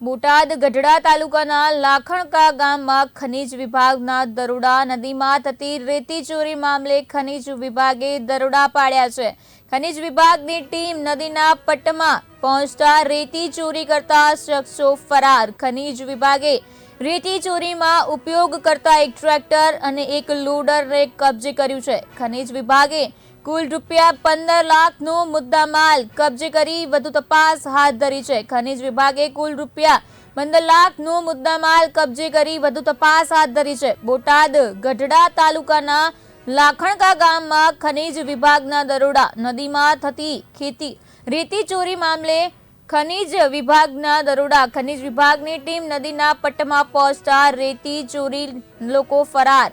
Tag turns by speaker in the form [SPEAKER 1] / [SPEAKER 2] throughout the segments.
[SPEAKER 1] બોટાદ ગઢડા તાલુકાના લાખણકા ગામમાં ખનીજ વિભાગના દરોડા નદીમાં થતી રેતી ચોરી મામલે ખનીજ વિભાગે દરોડા પાડ્યા છે. ખનીજ વિભાગની ટીમ નદીના પટ્ટમાં પહોંચતા રેતી ચોરી કરતા શખ્સો ફરાર. ખનીજ વિભાગે રેતી ચોરીમાં ઉપયોગ કરતા એક ટ્રેક્ટર અને એક લોડરને કબજે કર્યું છે. ખનીજ વિભાગે કુલ રૂપિયા પંદર લાખનો મુદ્દામાલ કબજે કરી વધુ તપાસ હાથ ધરી છે. ખનિજ વિભાગે કુલ રૂપિયા પંદર લાખનો મુદ્દામાલ કબજે કરી વધુ તપાસ હાથ ધરી છે. બોટાદ, ગઢડા તાલુકાના લાખણકા ગામમાં ખનીજ વિભાગના દરોડા નદીમાં થતી ખેતી રેતી ચોરી મામલે ખનીજ વિભાગના દરોડા ખનિજ વિભાગની ટીમ નદીના પટ્ટમાં પહોંચતા રેતી ચોરી લોકો ફરાર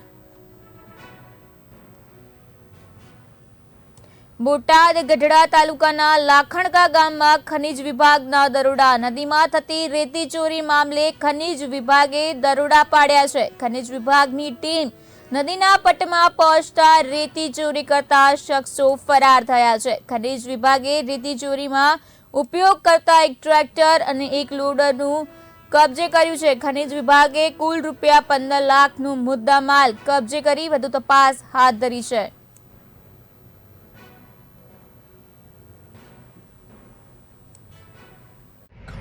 [SPEAKER 1] બોટાદ ગઢડા તાલુકાના લાખણકા ગામમાં ખનીજ વિભાગના દરોડા નદીમાં થતી રેતી ચોરી મામલે ખનીજ વિભાગે દરોડા પાડ્યા છે. ખનીજ વિભાગની ટીમ નદીના પટમાં પહોંચતા રેતી ચોરી કરતા શખ્સો ફરાર થયા છે. ખનીજ વિભાગે રેતી ચોરીમાં ઉપયોગ કરતા એક ટ્રેક્ટર અને એક લોડરનું કબજે કર્યું છે. ખનીજ વિભાગે કુલ રૂપિયા પંદર લાખનું મુદ્દામાલ કબજે કરી વધુ તપાસ હાથ ધરી છે.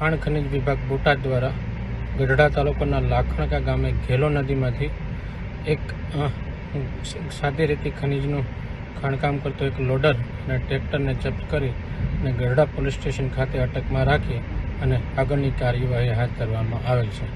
[SPEAKER 2] ખાણ ખનિજ વિભાગ બોટાદ દ્વારા ગઢડા તાલુકાના લાખણકા ગામે ઘેલો નદીમાંથી એક સાદી રીતે ખનિજનું ખાણકામ કરતો એક લોડર અને ટ્રેક્ટરને જપ્ત કરી અને ગઢડા પોલીસ સ્ટેશન ખાતે અટકમાં રાખી અને આગળની કાર્યવાહી હાથ ધરવામાં આવેલ છે.